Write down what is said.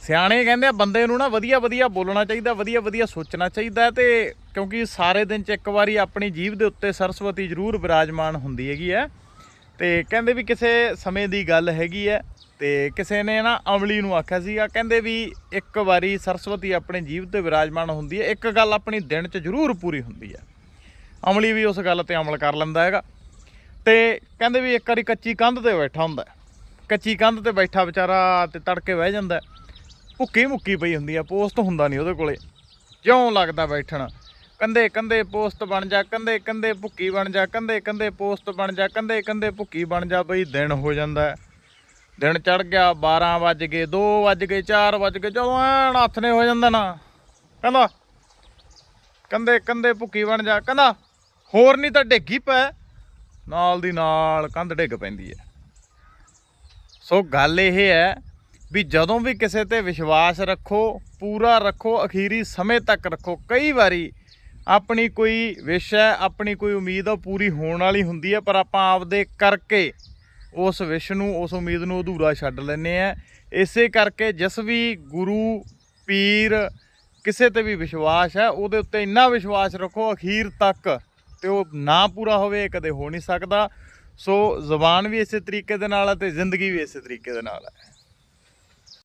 ਸਿਆਣੇ ਕਹਿੰਦੇ ਆ, ਬੰਦੇ ਨੂੰ ਨਾ ਵਧੀਆ ਵਧੀਆ ਬੋਲਣਾ ਚਾਹੀਦਾ, ਵਧੀਆ ਵਧੀਆ ਸੋਚਣਾ ਚਾਹੀਦਾ ਹੈ ਤੇ ਕਿਉਂਕਿ ਸਾਰੇ ਦਿਨ ਚ ਇੱਕ ਵਾਰੀ ਆਪਣੀ ਜੀਭ ਦੇ ਉੱਤੇ ਸਰਸਵਤੀ ਜ਼ਰੂਰ ਵਿਰਾਜਮਾਨ ਹੁੰਦੀ ਹੈਗੀ ਹੈ। ਤੇ ਕਹਿੰਦੇ ਵੀ ਕਿਸੇ ਸਮੇਂ ਦੀ ਗੱਲ ਹੈਗੀ ਹੈ ਤੇ ਕਿਸੇ ਨੇ ਨਾ ਅਮਲੀ ਨੂੰ ਆਖਿਆ ਸੀਗਾ, ਕਹਿੰਦੇ ਵੀ ਇੱਕ ਵਾਰੀ ਸਰਸਵਤੀ ਆਪਣੇ ਜੀਵ ਤੇ ਵਿਰਾਜਮਾਨ ਹੁੰਦੀ ਹੈ, ਇੱਕ ਗੱਲ ਆਪਣੀ ਦਿਨ ਚ ਜ਼ਰੂਰ ਪੂਰੀ ਹੁੰਦੀ ਹੈ। ਅਮਲੀ ਵੀ ਉਸ ਗੱਲ ਤੇ ਅਮਲ ਕਰ ਲੈਂਦਾ ਹੈਗਾ। ਤੇ ਕਹਿੰਦੇ ਵੀ ਇੱਕ ਵਾਰੀ ਕੱਚੀ ਕੰਧ ਤੇ ਬੈਠਾ ਹੁੰਦਾ ਕੱਚੀ ਕੰਧ ਤੇ ਬੈਠਾ ਵਿਚਾਰਾ ਤੇ ਤੜਕੇ ਬਹਿ ਜਾਂਦਾ ਭੁੱਕੀ ਮੁੱਕੀ ਪਈ ਹੁੰਦੀ ਆ, ਪੋਸਟ ਹੁੰਦਾ ਨਹੀਂ ਉਹਦੇ ਕੋਲੇ। ਜਿਉਂ ਲੱਗਦਾ ਬੈਠਣ। ਕੰਦੇ ਕੰਦੇ ਪੋਸਟ ਬਣ ਜਾ ਕੰਦੇ ਕੰਦੇ ਭੁੱਕੀ ਬਣ ਜਾ ਕੰਦੇ ਕੰਦੇ ਪੋਸਟ ਬਣ ਜਾ ਕੰਦੇ ਕੰਦੇ ਭੁੱਕੀ ਬਣ ਜਾ ਬਈ ਦਿਨ ਹੋ ਜਾਂਦਾ। ਦਿਨ ਚੜ ਗਿਆ 12 ਵੱਜ ਗਏ 2 ਵੱਜ ਗਏ 4 ਵੱਜ ਗਏ, ਜਦੋਂ ਐਨ ਹੱਥ ਨੇ ਹੋ ਜਾਂਦਾ ਨਾ। ਕਹਿੰਦਾ ਕੰਦੇ ਕੰਦੇ ਭੁੱਕੀ ਬਣ ਜਾ, ਕਹਿੰਦਾ, ਹੋਰ ਨਹੀਂ ਤਾਂ ਡਿੱਗੀ ਪੈ। ਨਾਲ ਦੀ ਨਾਲ ਕੰਧ ਡਿੱਗ ਪੈਂਦੀ ਹੈ। ਸੋ ਗੱਲ ਇਹ ਹੈ ਵੀ ਜਦੋਂ ਵੀ ਕਿਸੇ ਤੇ ਵਿਸ਼ਵਾਸ ਰੱਖੋ, ਪੂਰਾ ਰੱਖੋ, ਅਖੀਰੀ ਸਮੇਂ ਤੱਕ ਰੱਖੋ। ਕਈ ਵਾਰੀ ਆਪਣੀ ਕੋਈ ਵਿਸ਼ ਹੈ, ਆਪਣੀ ਕੋਈ ਉਮੀਦ ਉਹ ਪੂਰੀ ਹੋਣ ਵਾਲੀ ਹੁੰਦੀ ਹੈ, ਪਰ ਆਪਾਂ ਆਪਦੇ ਕਰਕੇ ਉਸ ਵਿਸ਼ ਨੂੰ, ਉਸ ਉਮੀਦ ਨੂੰ ਅਧੂਰਾ ਛੱਡ ਲੈਂਦੇ ਆ ਇਸੇ ਕਰਕੇ ਜਿਸ ਵੀ ਗੁਰੂ, ਪੀਰ ਕਿਸੇ ਤੇ ਵੀ ਵਿਸ਼ਵਾਸ ਹੈ, ਉਹਦੇ ਉੱਤੇ ਇੰਨਾ ਵਿਸ਼ਵਾਸ ਰੱਖੋ, ਅਖੀਰ ਤੱਕ ਤੇ ਉਹ ਨਾ ਪੂਰਾ ਹੋਵੇ ਕਦੇ ਹੋ ਨਹੀਂ ਸਕਦਾ। ਸੋ ਜ਼ਬਾਨ ਵੀ ਇਸੇ ਤਰੀਕੇ ਦੇ ਨਾਲ ਹੈ ਤੇ ਜ਼ਿੰਦਗੀ ਵੀ ਇਸੇ ਤਰੀਕੇ ਦੇ ਨਾਲ ਹੈ।